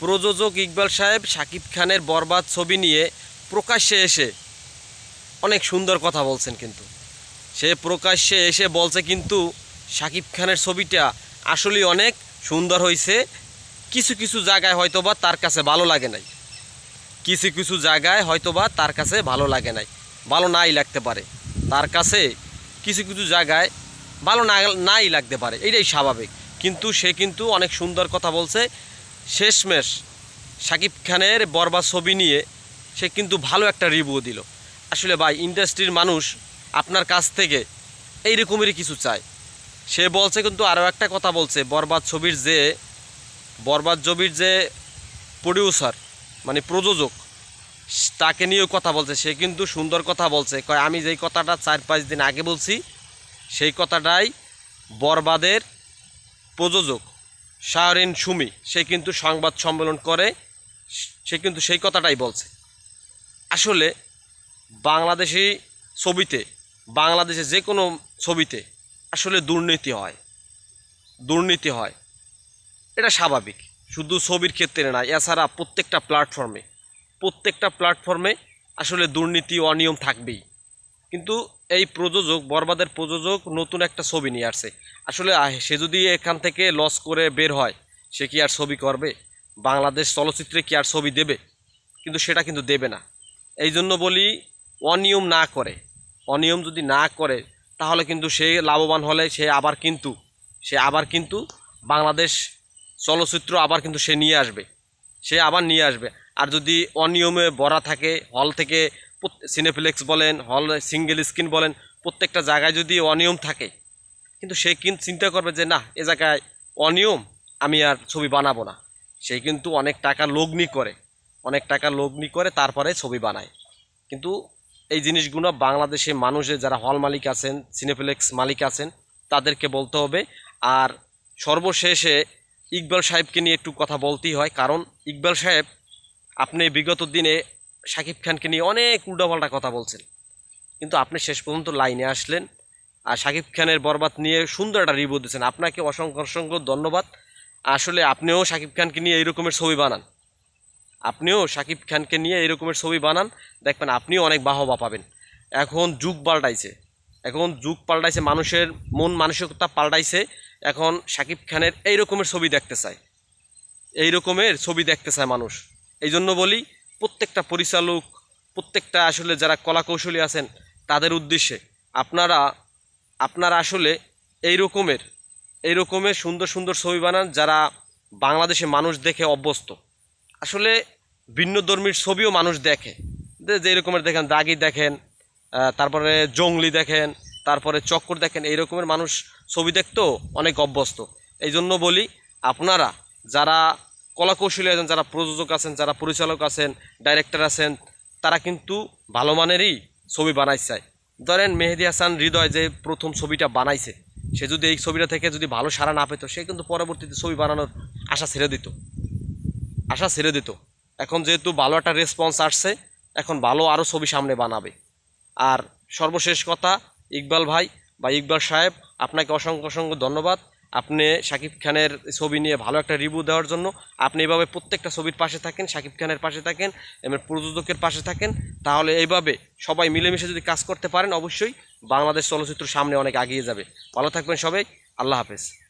প্রযোজক ইকবাল সাহেব শাকিব খানের বরবাদ ছবি নিয়ে প্রকাশ্যে এসে অনেক সুন্দর কথা বলছেন কিন্তু। সে প্রকাশ্যে এসে বলছে কিন্তু শাকিব খানের ছবিটা আসলেই অনেক সুন্দর হয়েছে কিছু কিছু জায়গায় হয়তোবা তার কাছে ভালো লাগে নাই। কিছু কিছু জায়গায় হয়তোবা তার কাছে ভালো লাগে নাই। ভালো নাই লাগতে পারে। তার কাছে কিছু কিছু জায়গায় ভালো না নাই লাগতে পারে। এটাই স্বাভাবিক। কিন্তু সে কিন্তু অনেক সুন্দর কথা বলছে। শেষমেশ শাকিব খানের বরবাদ ছবি নিয়ে সে কিন্তু ভালো একটা রিভিউ দিল। আসলে ভাই ইন্ডাস্ট্রির মানুষ আপনার কাছ থেকে এই রকমেরই কিছু চায়। সে বলছে কিন্তু আরও একটা কথা বলছে, বরবাদ ছবির যে, বরবাদ ছবির যে প্রডিউসার মানে প্রযোজক, তাকে নিয়েও কথা বলছে। সে কিন্তু সুন্দর কথা বলছে, কয়, আমি যেই কথাটা চার পাঁচ দিন আগে বলছি, সেই কথাটাই বরবাদের প্রযোজক শাহরিন সুমি, সে কিন্তু সংবাদ সম্মেলন করে, সে কিন্তু সেই কথাটাই বলছে। আসলে বাংলাদেশি ছবিতে, বাংলাদেশে যে কোনো ছবিতে আসলে দুর্নীতি হয়। দুর্নীতি হয়। এটা স্বাভাবিক। শুধু ছবির ক্ষেত্রে না, এছাড়া প্রত্যেকটা প্ল্যাটফর্মে প্রত্যেকটা প্ল্যাটফর্মে আসলে দুর্নীতি অনিয়ম থাকবেই। কিন্তু এই প্রযোজক, বরবাদের প্রযোজক নতুন একটা ছবি নিয়ে আসছে। আসলে সে যদি এখান থেকে লস করে বের হয়, সে কি আর ছবি করবে? বাংলাদেশ চলচ্চিত্রে কি আর ছবি দেবে? কিন্তু সেটা কিন্তু দেবে না। এই জন্য বলি, অনিয়ম না করে। অনিয়ম যদি না করে, তাহলে কিন্তু সে লাভবান হলে সে আবার কিন্তু, সে আবার কিন্তু বাংলাদেশ চলচ্চিত্র আবার কিন্তু সে নিয়ে আসবে। সে আবার নিয়ে আসবে। আর যদি অনিয়মে ভরা থাকে, হল থেকে সিনেপ্লেক্স বলেন হল সিঙ্গেল স্ক্রিন বলেন, প্রত্যেকটা জায়গায় যদি অনিয়ম থাকে, কিন্তু সে কিন্তু চিন্তা করবে যে, না, এ জায়গায় অনিয়ম, আমি আর ছবি বানাবো না। সে কিন্তু অনেক টাকা লগ্নি করে, অনেক টাকা লগ্নি করে তারপরে ছবি বানায়। কিন্তু এই জিনিসগুলো বাংলাদেশে মানুষের যারা হল মালিক আছেন সিনেপ্লেক্স মালিক আছেন, তাদেরকে বলতে হবে। আর সর্বশেষে ইকবাল সাহেবকে নিয়ে একটু কথা বলতেই হয়, কারণ ইকবাল সাহেব, আপনি বিগত দিনে শাকিব খানকে নিয়ে অনেক উল্টাপাল্টা কথা বলছেন। কিন্তু আপনি শেষ পর্যন্ত লাইনে আসলেন আর শাকিব খানের বরবাদ নিয়ে সুন্দর একটা রিভিউ দিয়েছেন আপনাকে অসংখ্য অসংখ্য ধন্যবাদ। আসলে আপনিও শাকিব খানকে নিয়ে এই রকমের ছবি বানান। আপনিও শাকিব খানকে নিয়ে এই রকমের ছবি বানান। দেখবেন আপনিও অনেক বাহবা পাবেন। এখন যুগ পাল্টাইছে। এখন যুগ পাল্টাইছে, মানুষের মন মানসিকতা পাল্টাইছে। এখন শাকিব খানের এই রকমের ছবি দেখতে চায়। এই রকমের ছবি দেখতে চায় মানুষ। এই জন্য বলি প্রত্যেকটা পরিচালক, প্রত্যেকটা আসলে যারা কলা কৌশলী আছেন, তাদের উদ্দেশ্যে আপনারা আপনারা আসলে এই রকমের এই রকমের সুন্দর সুন্দর ছবি বানান যারা বাংলাদেশে মানুষ দেখে অভ্যস্ত। আসলে ভিন্ন ধর্মীর ছবিও মানুষ দেখে। যে রকমের দেখেন, দাগি দেখেন তারপরে জঙ্গলি দেখেন, তারপরে চক্কর দেখেন, এই রকমের মানুষ ছবি দেখতেও অনেক অভ্যস্ত। এই জন্য বলি, আপনারা যারা কলাকৌশলী আছেন, যারা প্রযোজক আছেন, যারা পরিচালক আছেন ডাইরেক্টর আছেন, তারা কিন্তু ভালো মানেরই ছবি বানাইছে। ধরেন মেহেদি হাসান হৃদয় যে প্রথম ছবিটা বানাইছে, সে যদি এই ছবিটা থেকে যদি ভালো সাড়া না পেত, সে কিন্তু পরবর্তীতে ছবি বানানোর আশা ছেড়ে দিত। আশা ছেড়ে দিত। এখন যেহেতু ভালো একটা রেসপন্স আসছে, এখন ভালো আরও ছবি সামনে বানাবে। আর সর্বশেষ কথা, ইকবাল ভাই বা ইকবাল সাহেব, আপনাকে অসংখ্য অসংখ্য ধন্যবাদ। আপনি শাকিব খানের ছবি নিয়ে ভালো একটা রিভিউ দেওয়ার জন্য আপনি এইভাবে প্রত্যেকটা ছবির পাশে থাকেন, শাকিব খানের পাশে থাকেন এবং প্রযোজকের পাশে থাকেন, তাহলে এইভাবে সবাই মিলেমিশে যদি কাজ করতে পারেন, অবশ্যই বাংলাদেশ চলচ্চিত্র সামনে অনেক এগিয়ে যাবে। ভালো থাকবেন সবাই, আল্লাহ হাফেজ।